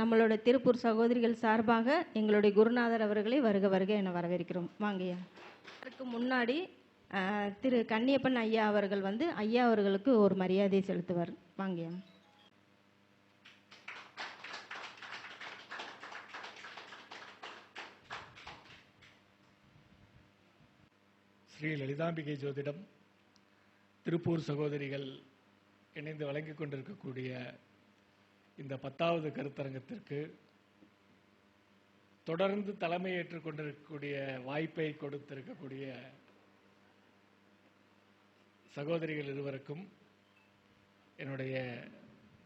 நம்மளோட திருப்பூர் சகோதரிகள் சார்பாக எங்களுடைய குருநாதர் அவர்களை வருக வருக என வரவேற்கிறோம். வாங்கய்யா அதற்கு முன்னாடி திரு கன்னியப்பன் ஐயா அவர்கள் வந்து ஐயா அவர்களுக்கு ஒரு மரியாதை செலுத்துவார். வாங்கய்யா ஸ்ரீ லலிதாம்பிகை ஜோதிடம் திருப்பூர் சகோதரிகள் இணைந்து வழங்கிக் கொண்டிருக்கக்கூடிய இந்த பத்தாவது கருத்தரங்கத்திற்கு தொடர்ந்து தலைமையேற்றுக் கொண்டிருக்கக்கூடிய வாய்ப்பை கொடுத்திருக்கக்கூடிய சகோதரிகள் இருவருக்கும் என்னுடைய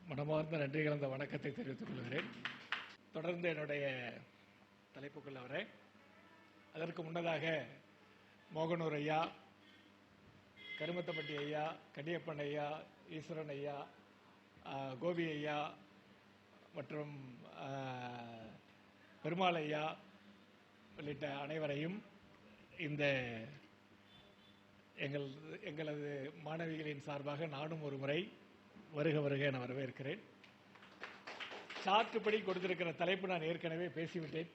மனமார்ந்த நன்றி கலந்த வணக்கத்தை தெரிவித்துக் கொள்கிறேன். தொடர்ந்து என்னுடைய தலைப்புக்குள்ள வரேன் அதற்கு முன்னதாக மோகனூர் ஐயா கருமத்தப்பட்டி ஐயா கடியப்பன் ஐயா ஈஸ்வரன் ஐயா கோபி ஐயா மற்றும் பெருமாளையா உள்ளிட்ட அனைவரையும் இந்த எங்கள் எங்களது மாணவிகளின் சார்பாக நானும் ஒரு முறை வருக வருக என வரவேற்கிறேன். சார்ட்டுப்படி கொடுத்திருக்கிற தலைப்பு நான் ஏற்கனவே பேசிவிட்டேன்.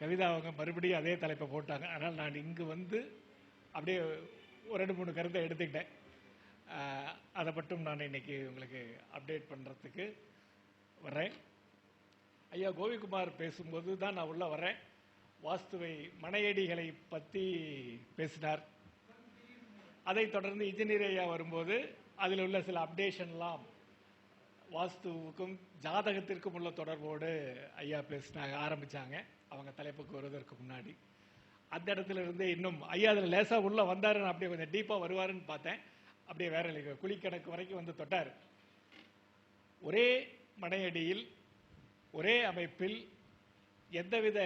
கவிதா அவங்க மறுபடியும் அதே தலைப்பை போட்டாங்க. ஆனால் நான் இங்கு வந்து அப்படியே ஒரு ரெண்டு மூணு கருத்தை எடுத்துக்கிட்டேன். அதை மட்டும் நான் இன்னைக்கு உங்களுக்கு அப்டேட் பண்ணுறதுக்கு வர்றேன். ஐயா கோவிக்குமார் பேசும்போது தான் நான் உள்ள வரேன் வாஸ்துவை மனையடிகளை பற்றி பேசினார். அதைத் தொடர்ந்து இன்ஜினியர் ஐயா வரும்போது அதில் உள்ள சில அப்டேஷன்லாம் வாஸ்துவுக்கும் ஜாதகத்திற்கும் உள்ள தொடர்போடு ஐயா பேசினாங்க ஆரம்பிச்சாங்க. அவங்க தலைப்புக்கு வருவதற்கு முன்னாடி. அந்த இடத்துல இருந்து இன்னும் ஐயா அதில் லேசாக உள்ள வந்தாருன்னு அப்படியே கொஞ்சம் டீப்பாக வருவாருன்னு பார்த்தேன். அப்படியே வேற இல்லை குழிக்கணக்கு வரைக்கும் வந்து தொட்டார். ஒரே மனையடியில் ஒரே அமைப்பில் எந்தவித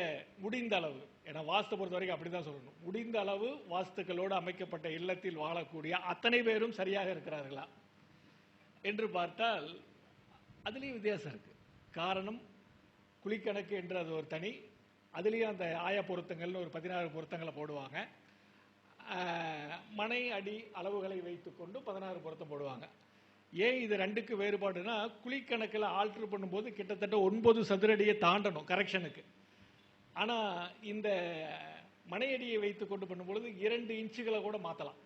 முடிந்த அளவு ஏன்னா வாஸ்து பொறுத்த வரைக்கும் அப்படி தான் சொல்லணும். முடிந்த அளவு வாஸ்துக்களோடு அமைக்கப்பட்ட இல்லத்தில் வாழக்கூடிய அத்தனை பேரும் சரியாக இருக்கிறார்களா என்று பார்த்தால் அதுலேயும் வித்தியாசம் இருக்குது காரணம் குழிக்கணக்கு என்று அது ஒரு தனி அதுலேயும் அந்த ஆய பொருத்தங்கள்னு ஒரு பதினாறு பொருத்தங்களை போடுவாங்க. மனை அடி அளவுகளை வைத்துக்கொண்டு பதினாறு பொருத்தம் போடுவாங்க. ஏன் இது ரெண்டுக்கு வேறுபாடுனா குழிக்கணக்கில் ஆல்ட்ரு பண்ணும்போது கிட்டத்தட்ட ஒன்பது சதுரடியை தாண்டணும் கரெக்ஷனுக்கு ஆனால் இந்த மனையடியை வைத்து கொண்டு பண்ணும்பொழுது இரண்டு இன்ச்சுகளை கூட மாற்றலாம்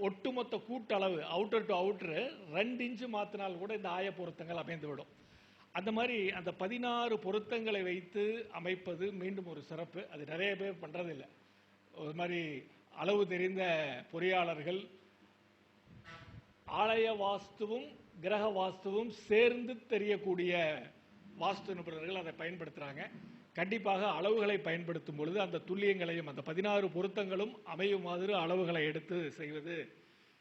ஒட்டுமொத்த கூட்டளவு அவுட்டர் டு அவுட்ரு ரெண்டு இன்ச்சு மாற்றினால் கூட இந்த ஆய பொருத்தங்கள் அமைந்து விடும் அந்த மாதிரி அந்த பதினாறு பொருத்தங்களை வைத்து அமைப்பது மீண்டும் ஒரு சிறப்பு. அது நிறைய பேர் பண்ணுறதில்லை ஒரு மாதிரி அளவு தெரிந்த பொறியாளர்கள் ஆலய வாஸ்துவும் கிரக வாஸ்துவும் சேர்ந்து தெரியக்கூடிய வாஸ்து நிபுணர்கள் அதை பயன்படுத்துறாங்க. கண்டிப்பாக அளவுகளை பயன்படுத்தும் பொழுது அந்த துல்லியங்களையும் அந்த பதினாறு பொருத்தங்களும் அமையும் மாதிரி அளவுகளை எடுத்து செய்வது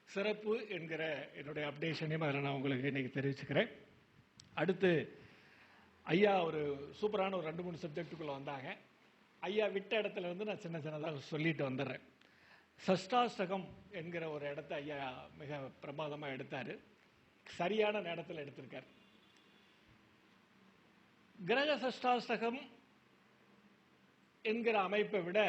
சிறப்பு என்கிற என்னுடைய அப்டேஷனையும் அதில் நான் உங்களுக்கு இன்னைக்கு தெரிவிச்சுக்கிறேன். அடுத்து ஐயா ஒரு சூப்பரான ஒரு ரெண்டு மூணு சப்ஜெக்ட்டுக்குள்ள வந்தாங்க. ஐயா விட்ட இடத்துல இருந்து நான் சின்ன சின்னதாக சொல்லிட்டு வந்துடுறேன். சஷ்டாஷ்டகம் என்கிற ஒரு இடத்த ஐயா மிக பிரமாதமா எடுத்தாரு. சரியான நேரத்தில் எடுத்திருக்கார். கிரக சஷ்டாஷ்டகம் என்கிற அமைப்பை விட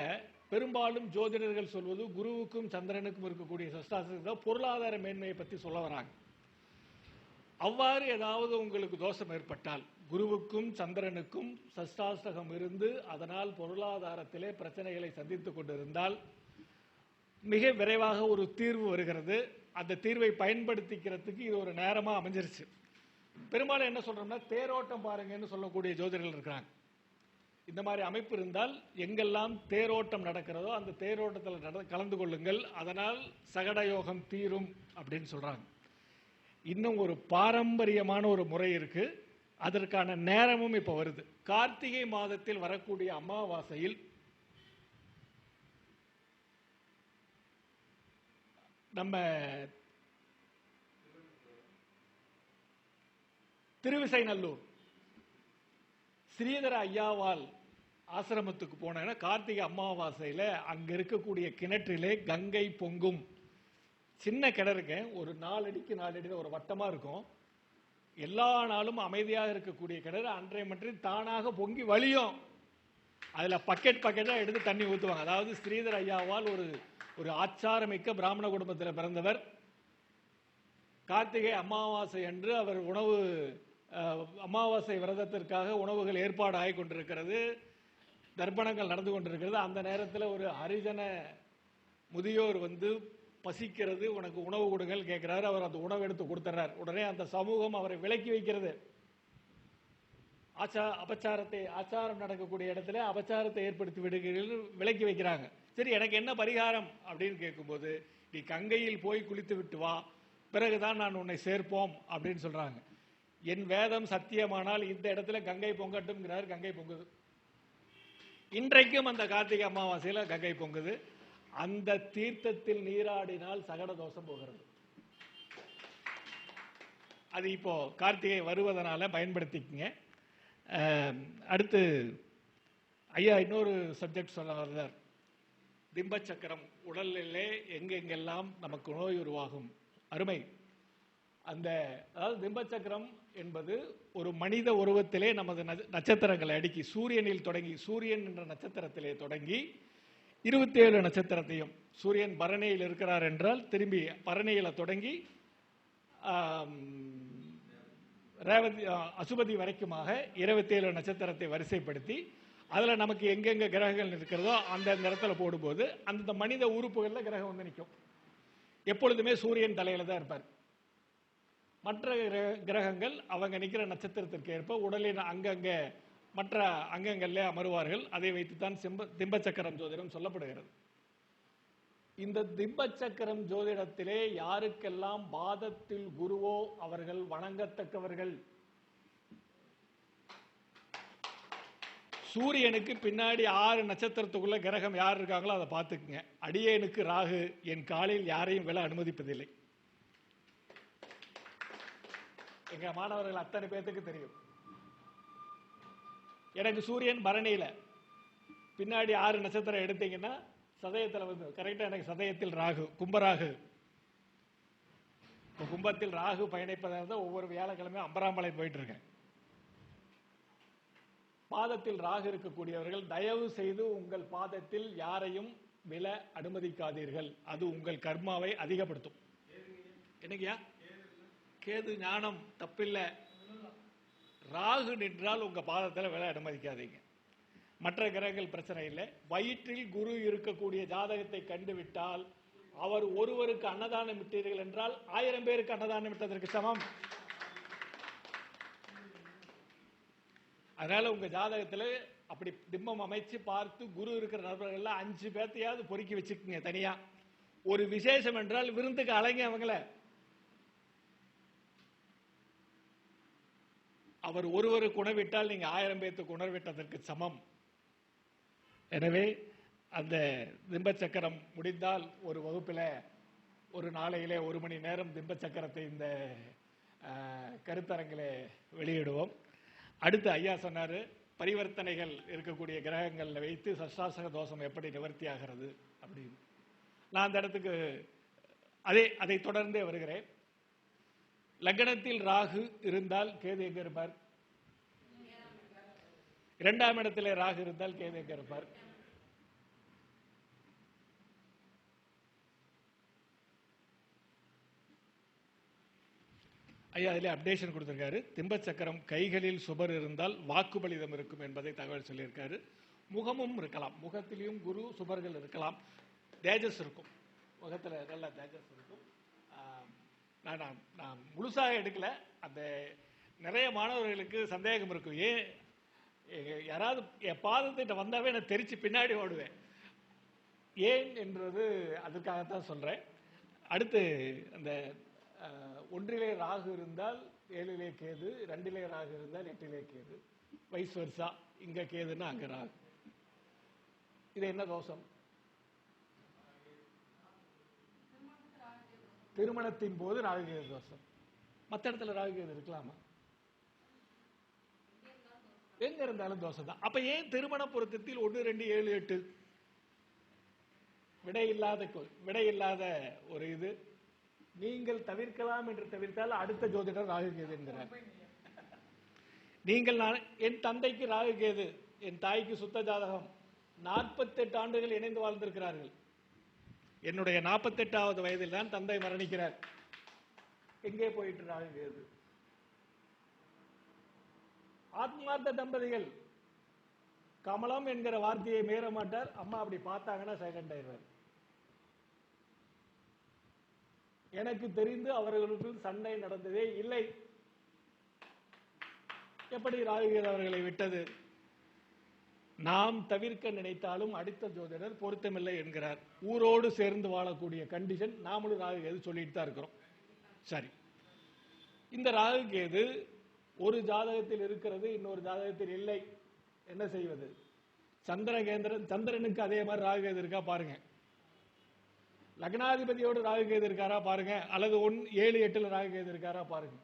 பெரும்பாலும் ஜோதிடர்கள் சொல்வது குருவுக்கும் சந்திரனுக்கும் இருக்கக்கூடிய சஷ்டாஷ்டகம் தான் பொருளாதார மேன்மையை பற்றி சொல்ல வராங்க. அவ்வாறு ஏதாவது உங்களுக்கு தோஷம் ஏற்பட்டால் குருவுக்கும் சந்திரனுக்கும் சஷ்டாஷ்டகம் இருந்து அதனால் பொருளாதாரத்திலே பிரச்சனைகளை சந்தித்துக் கொண்டிருந்தால் மிக விரைவாக ஒரு தீர்வு வருகிறது. அந்த தீர்வை பயன்படுத்திக்கிறதுக்கு இது ஒரு நேரமாக அமைஞ்சிருச்சு. பெரும்பாலும் என்ன சொல்றோம்னா தேரோட்டம் பாருங்கன்னு சொல்லக்கூடிய ஜோதிடர்கள் இருக்கிறாங்க. இந்த மாதிரி அமைப்பு இருந்தால் எங்கெல்லாம் தேரோட்டம் நடக்கிறதோ அந்த தேரோட்டத்தில் நட கலந்து கொள்ளுங்கள். அதனால் சகடயோகம் தீரும் அப்படின்னு சொல்கிறாங்க இன்னும் ஒரு பாரம்பரியமான ஒரு முறை இருக்குது அதற்கான நேரமும் இப்போ வருது. கார்த்திகை மாதத்தில் வரக்கூடிய அமாவாசையில் நம்ம திருவிசைநல்லூர் ஸ்ரீதர ஐயாவால் ஆசிரமத்துக்கு போனேன்னா கார்த்திகை அமாவாசையில் அங்கே இருக்கக்கூடிய கிணற்றிலே கங்கை பொங்கும். சின்ன கிணறுங்க ஒரு நாலடிக்கு நாலடியில் ஒரு வட்டமாக இருக்கும். எல்லா நாளும் அமைதியாக இருக்கக்கூடிய கிணறு. அன்றைய மற்றும் தானாக பொங்கி வழியும். அதில் பக்கெட் பக்கெட்டாக எடுத்து தண்ணி ஊற்றுவாங்க அதாவது ஸ்ரீதர் ஐயாவால் ஒரு ஒரு ஆச்சாரமிக்க பிராமண குடும்பத்தில் பிறந்தவர். கார்த்திகை அமாவாசை அன்று அவர் உணவு அமாவாசை விரதத்திற்காக உணவுகள் ஏற்பாடு ஆகி கொண்டிருக்கிறது. தர்ப்பணங்கள் நடந்து கொண்டிருக்கிறது. அந்த நேரத்தில் ஒரு ஹரிஜன முதியோர் வந்து பசிக்கிறது. உனக்கு உணவு கொடுங்கள் கேட்கிறாரு அவர் அந்த உணவு எடுத்து கொடுத்துறார் உடனே அந்த சமூகம் அவரை விலக்கி வைக்கிறது. ஆச்சா அபச்சாரத்தை ஆச்சாரம் நடக்கக்கூடிய இடத்துல அபச்சாரத்தை ஏற்படுத்தி விடுகிறீர்கள் விலக்கி வைக்கிறாங்க. சரி எனக்கு என்ன பரிகாரம் அப்படின்னு கேட்கும்போது நீ கங்கையில் போய் குளித்து விட்டு வா பிறகுதான் நான் உன்னை சேர்ப்போம் அப்படின்னு சொல்றாங்க. என் வேதம் சத்தியமானால் இந்த இடத்துல கங்கை பொங்கட்டும்ங்கிறார் கங்கை பொங்குது. இன்றைக்கும் அந்த கார்த்திகை அமாவாசையில் கங்கை பொங்குது. அந்த தீர்த்தத்தில் நீராடினால் சகட தோஷம் போகிறது. அது இப்போ கார்த்திகை வருவதனால பயன்படுத்திக்கங்க. அடுத்து ஐயா இன்னொரு சப்ஜெக்ட் சொல்ல வர்றார். திம்ப சக்கரம் உடலிலே எங்கெங்கெல்லாம் நமக்கு நோய் உருவாகும்? அருமை. அந்த அதாவது திம்ப சக்கரம் என்பது ஒரு மனித உருவத்திலே நமது நட்சத்திரங்களை அடுக்கி சூரியனில் தொடங்கி சூரியன் என்ற நட்சத்திரத்திலே தொடங்கி இருபத்தி ஏழு நட்சத்திரத்தையும் சூரியன் பரணியில் இருக்கிறார் என்றால் திரும்பி பரணியில் தொடங்கி ரேவதி அசுபதி வரைக்குமாக இருபத்தேழு நட்சத்திரத்தை வரிசைப்படுத்தி அதில் நமக்கு எங்கெங்கே கிரகங்கள் இருக்கிறதோ அந்த இடத்துல போடும்போது அந்த மனித உறுப்புகளில் கிரகம் வந்து நிற்கும் எப்பொழுதுமே சூரியன் தலையில் தான் இருப்பார். மற்ற கிர- கிரகங்கள் அவங்க நிற்கிற நட்சத்திரத்திற்கு ஏற்ப உடலின் அங்கங்கே மற்ற அங்கங்களில் அமருவார்கள். அதை வைத்துத்தான் சிம்ப திம்பச்சக்கரம் ஜோதிடம் சொல்லப்படுகிறது. இந்த திம்ப சக்கரம் ஜோதிடத்திலே யாருக்கெல்லாம் பாதத்தில் குருவோ அவர்கள் வணங்கத்தக்கவர்கள்? சூரியனுக்கு பின்னாடி ஆறு நட்சத்திரத்துக்குள்ள கிரகம் யார் இருக்காங்களோ அதை பார்த்துக்குங்க. அடியேனுக்கு ராகு என் காலில் யாரையும் விழ அனுமதிப்பதில்லை. எங்க மாணவர்கள் அத்தனை பேர்த்துக்கு தெரியும். எனக்கு சூரியன் பரணியில. பின்னாடி ஆறு நட்சத்திரம் எடுத்தீங்கன்னா சதயத்தில் வந்து கரெக்டாக எனக்கு சதயத்தில் ராகு கும்பராகு. இப்போ கும்பத்தில் ராகு பயணிப்பதாக இருந்தால் ஒவ்வொரு வியாழக்கிழமையும் அம்பராமலை போயிட்டு இருக்கேன். பாதத்தில் ராகு இருக்கக்கூடியவர்கள் தயவு செய்து உங்கள் பாதத்தில் யாரையும் விழ அனுமதிக்காதீர்கள். அது உங்கள் கர்மாவை அதிகப்படுத்தும். என்னங்கய்யா கேது ஞானம் தப்பில்லை. ராகு நின்றால் உங்க பாதத்தில் விழ அனுமதிக்காதீங்க. மற்ற கிரகங்கள் பிரச்சனை இல்லை. வயிற்றில் குரு இருக்கக்கூடிய ஜாதகத்தை கண்டுவிட்டால் அவர் ஒருவருக்கு அன்னதானம் விட்டீர்கள் என்றால் ஆயிரம் பேருக்கு அன்னதானம் விட்டதற்கு சமம். அதனால உங்க ஜாதகத்துல அப்படி திம்மம் அமைச்சு பார்த்து குரு இருக்கிற நபர்கள்ல அஞ்சு பேர்த்தையாவது பொறுக்கி வச்சுக்கோங்க தனியா. ஒரு விசேஷம் என்றால் விருந்துக்கு அலைங்க அவங்கள. அவர் ஒருவருக்கு உணவிட்டால் நீங்க ஆயிரம் பேர்த்துக்கு உணர்விட்டதற்கு சமம். எனவே அந்த திம்ப சக்கரம் முடிந்தால் ஒரு வகுப்பில் ஒரு நாளையிலே ஒரு மணி நேரம் திம்ப சக்கரத்தை இந்த கருத்தரங்களை வெளியிடுவோம். அடுத்து ஐயா சொன்னாரு பரிவர்த்தனைகள் இருக்கக்கூடிய கிரகங்களில் வைத்து சஷ்டாசக தோஷம் எப்படி நிவர்த்தி ஆகிறது அப்படின்னு. நான் அந்த இடத்துக்கு அதே அதை தொடர்ந்தே வருகிறேன். லக்னத்தில் ராகு இருந்தால் கேது எங்க இருப்பார்? இரண்டாம் இடத்திலே ராகு இருந்தால் கேது எங்க இருப்பார்? ஐயா அதிலே அப்டேஷன் கொடுத்துருக்காரு. திம்பச்சக்கரம் கைகளில் சுபர் இருந்தால் வாக்குபலிதம் இருக்கும் என்பதை தகவல் சொல்லியிருக்காரு. முகமும் இருக்கலாம். முகத்திலையும் குரு சுபர்கள் இருக்கலாம். தேஜஸ் இருக்கும். முகத்தில் நல்ல தேஜஸ் இருக்கும். நான் நான் நான் முழுசாக எடுக்கல. அந்த நிறைய மாணவர்களுக்கு சந்தேகம் இருக்கும். ஏன்? யாராவது என் பாதத்திட்ட வந்தாவே நான் தெரிச்சு பின்னாடி ஓடுவேன். ஏன் என்றது அதற்காகத்தான் சொல்கிறேன் அடுத்து அந்த ஒன்றிலே ராகு இருந்தால் ஏழிலே கேது ரெண்டிலே ராகு இருந்தால் எட்டிலே கேது. வைஸ் வருஷா இங்க கேதுன்னா அங்க ராகு. இது என்ன தோஷம்? திருமணத்தின் போது ராகுகேது தோஷம். மற்ற இடத்துல ராகுகேது இருக்கலாமா? எங்க இருந்தாலும் தோஷம் தான் அப்ப ஏன் திருமண பொருத்தத்தில் ஒன்று ரெண்டு ஏழு எட்டு? விடை இல்லாத விடை இல்லாத ஒரு இது. நீங்கள் தவிர்க்கலாம் என்று தவிர்த்தால் அடுத்த ஜோதிடர் ராகுகேது என்கிறார். நீங்கள் நான் என் தந்தைக்கு ராகுகேது என் தாய்க்கு சுத்த ஜாதகம். நாற்பத்தெட்டு ஆண்டுகள் இணைந்து வாழ்ந்திருக்கிறார்கள். என்னுடைய நாற்பத்தெட்டாவது வயதில் தான் தந்தை மரணிக்கிறார். எங்கே போயிட்டு ராகுகேது ஆத்மார்த்த தம்பதிகள். கமலம் என்கிற வார்த்தையை மீற மாட்டார். அம்மா அப்படி பார்த்தாங்கன்னா செகண்ட் ஆயிடுவார். எனக்கு தெரிந்து அவர்களுக்குள் சண்டை நடந்ததே இல்லை. எப்படி ராகுகேது அவர்களை விட்டது? நாம் தவிர்க்க நினைத்தாலும் அடுத்த ஜோதிடர் பொருத்தமில்லை என்கிறார். ஊரோடு சேர்ந்து வாழக்கூடிய கண்டிஷன் நாமளும் ராகுகேது சொல்லிட்டு தான் இருக்கிறோம். சரி. இந்த ராகுகேது ஒரு ஜாதகத்தில் இருக்கிறது இன்னொரு ஜாதகத்தில் இல்லை. என்ன செய்வது? சந்திரகேந்திரன் சந்திரனுக்கு அதே மாதிரி ராகுகேது இருக்கா பாருங்க. லக்னாதிபதியோடு ராகுகேது இருக்காரா பாருங்க. அல்லது ஒன் ஏழு எட்டுல ராகுகேது இருக்காரா பாருங்க.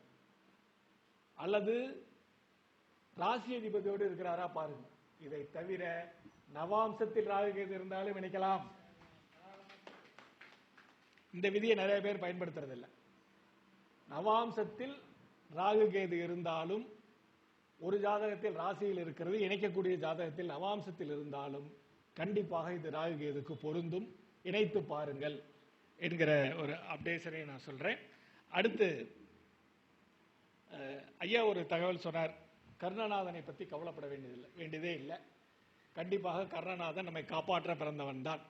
அல்லது ராசி அதிபதியோடு இருக்கிறாரா பாருங்க. இதை தவிர நவாம்சத்தில் ராகுகேது இருந்தாலும் இணைக்கலாம். இந்த விதியை நிறைய பேர் பயன்படுத்துறது இல்லை நவாம்சத்தில் ராகுகேது இருந்தாலும் ஒரு ஜாதகத்தில் ராசியில் இருக்கிறது இணைக்கக்கூடிய ஜாதகத்தில் நவாம்சத்தில் இருந்தாலும் கண்டிப்பாக இது ராகுகேதுக்கு பொருந்தும். இணைத்து பாருங்கள் என்கிற ஒரு அப்டேஷனை நான் சொல்கிறேன் அடுத்து ஐயா ஒரு தகவல் சொன்னார். கர்ணநாதனை பற்றி கவலைப்பட வேண்டியதில்லை வேண்டியதே இல்லை. கண்டிப்பாக கர்ணநாதன் நம்மை காப்பாற்ற பிறந்தவன் தான்.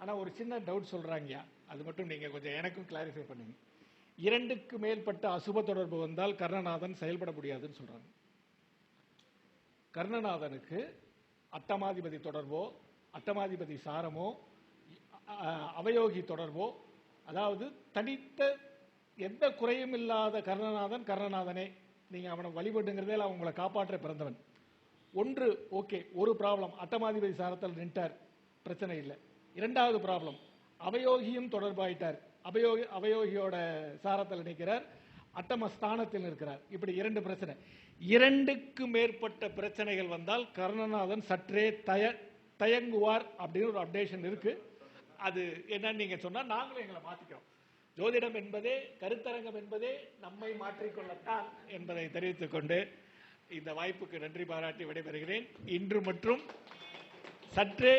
ஆனால் ஒரு சின்ன டவுட் சொல்கிறாங்க அது மட்டும் நீங்கள் கொஞ்சம் எனக்கும் கிளாரிஃபை பண்ணுங்க. இரண்டுக்கு மேற்பட்ட அசுப தொடர்பு வந்தால் கர்ணநாதன் செயல்பட முடியாதுன்னு சொல்கிறாங்க கர்ணநாதனுக்கு அட்டமாதிபதி தொடர்போ அட்டமாதிபதி சாரமோ அவயோகி தொடர்போ அதாவது தனித்த எந்த குறையும் இல்லாத கர்ணநாதன் கர்ணநாதனே நீங்க அவனை வழிபட்டுங்கிறதே அவன் உங்களை காப்பாற்ற பிறந்தவன். ஒன்று ஓகே ஒரு ப்ராப்ளம் அட்டமாதிபதி சாரத்தில் நின்ட்டார் பிரச்சனை இல்லை. இரண்டாவது ப்ராப்ளம் அவயோகியும் தொடர்பாயிட்டார். அவயோகி அவயோகியோட சாரத்தில் நிற்கிறார் அட்டம ஸ்தானத்தில் இருக்கிறார் இப்படி இரண்டு பிரச்சனை. இரண்டுக்கு மேற்பட்ட பிரச்சனைகள் வந்தால் கர்ணநாதன் சற்றே தய தயங்குவார் அப்படின்னு ஒரு அப்டேஷன் இருக்குது அது என்னன்னு நீங்க சொன்னா நாங்களும் எங்களை மாத்திக்கிறோம். ஜோதிடம் என்பதே கருத்தரங்கம் என்பதே நம்மை மாற்றிக்கொள்ளத்தான் என்பதை தெரிவித்துக் கொண்டு இந்த வாய்ப்புக்கு நன்றி பாராட்டி விடைபெறுகிறேன். இன்று மற்றும் சற்றே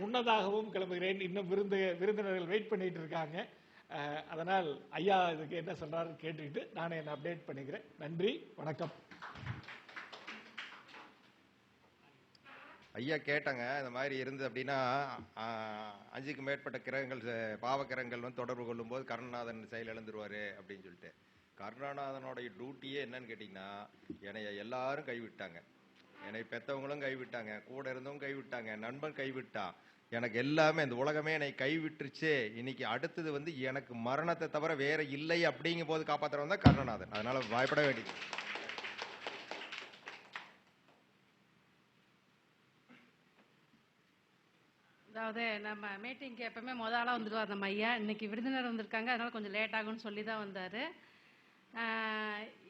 முன்னதாகவும் கிளம்புகிறேன். இன்னும் விருந்து விருந்தினர்கள் வெயிட் பண்ணிட்டு இருக்காங்க. அதனால் ஐயா இதுக்கு என்ன சொல்றாரு கேட்டுக்கிட்டு நானே என்னை அப்டேட் பண்ணிக்கிறேன். நன்றி வணக்கம். ஐயா கேட்டாங்க இந்த மாதிரி இருந்து அப்படின்னா அஞ்சுக்கு மேற்பட்ட கிரகங்கள் ச- பாவ கிரகங்கள் வந்து தொடர்பு கொள்ளும்போது கருணாநாதன் செயல் இழந்துருவார் அப்படின்னு சொல்லிட்டு. கருணாநாதனுடைய டியூட்டியே என்னன்னு கேட்டிங்கன்னா என்னை எல்லாரும் கைவிட்டாங்க. என்னை பெற்றவங்களும் கைவிட்டாங்க கூட இருந்தவங்க கைவிட்டாங்க நண்பன் கைவிட்டான். எனக்கு எல்லாமே இந்த உலகமே என்னை கைவிட்டுருச்சே. இன்னைக்கு அடுத்தது வந்து எனக்கு மரணத்தை தவிர வேற இல்லை அப்படிங்கும் போது காப்பாற்றுறவன் தான் கருணநாதன். அதனால பயப்பட வேண்டியது அதாவது நம்ம மீட்டிங்க்கு எப்பவுமே முத ஆளாக வந்துடுவார் நம்ம ஐயா. இன்னைக்கு விருந்தினர் வந்திருக்காங்க. அதனால கொஞ்சம் லேட் ஆகும்னு சொல்லி தான் வந்தார்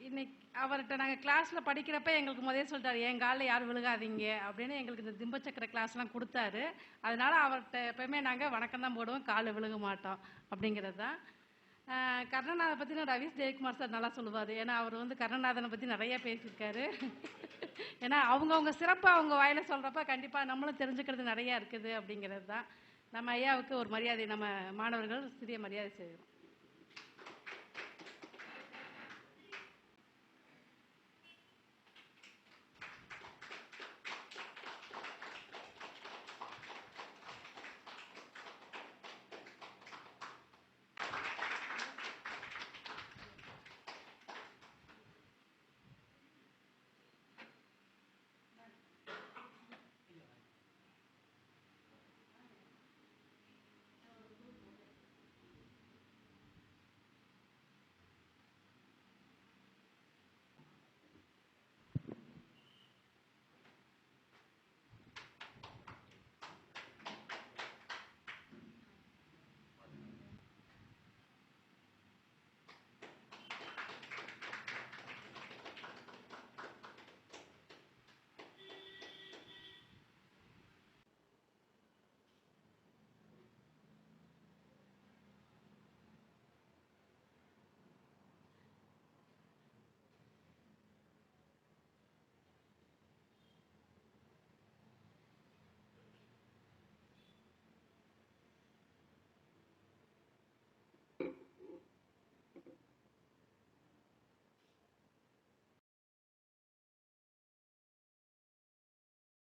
இன்னைக்கு அவர்கிட்ட நாங்கள் கிளாஸில் படிக்கிறப்ப எங்களுக்கு முதலே சொல்லிட்டார் என் காலில் யாரும் விழுகாதீங்க? அப்படின்னு எங்களுக்கு இந்த திம்பச்சக்கர கிளாஸ்லாம் கொடுத்தாரு. அதனால அவர்கிட்ட எப்பவுமே நாங்கள் வணக்கம் தான் போடுவோம் காலில் விழுக மாட்டோம் அப்படிங்கிறது தான் கர்ணநாத பற்றி ரவீஷ் ஜெயக்குமார் சார் நல்லா சொல்லுவார். ஏன்னா அவர் வந்து கர்ணநாதனை பற்றி நிறைய பேசியிருக்காரு. ஏன்னா அவங்கவுங்க சிறப்பாக அவங்க வாயில சொல்கிறப்ப கண்டிப்பாக நம்மளும் தெரிஞ்சுக்கிறது நிறையா இருக்குது அப்படிங்கிறது தான் நம்ம ஐயாவுக்கு ஒரு மரியாதை நம்ம மாணவர்கள் சிறிய மரியாதை செய்கிறோம்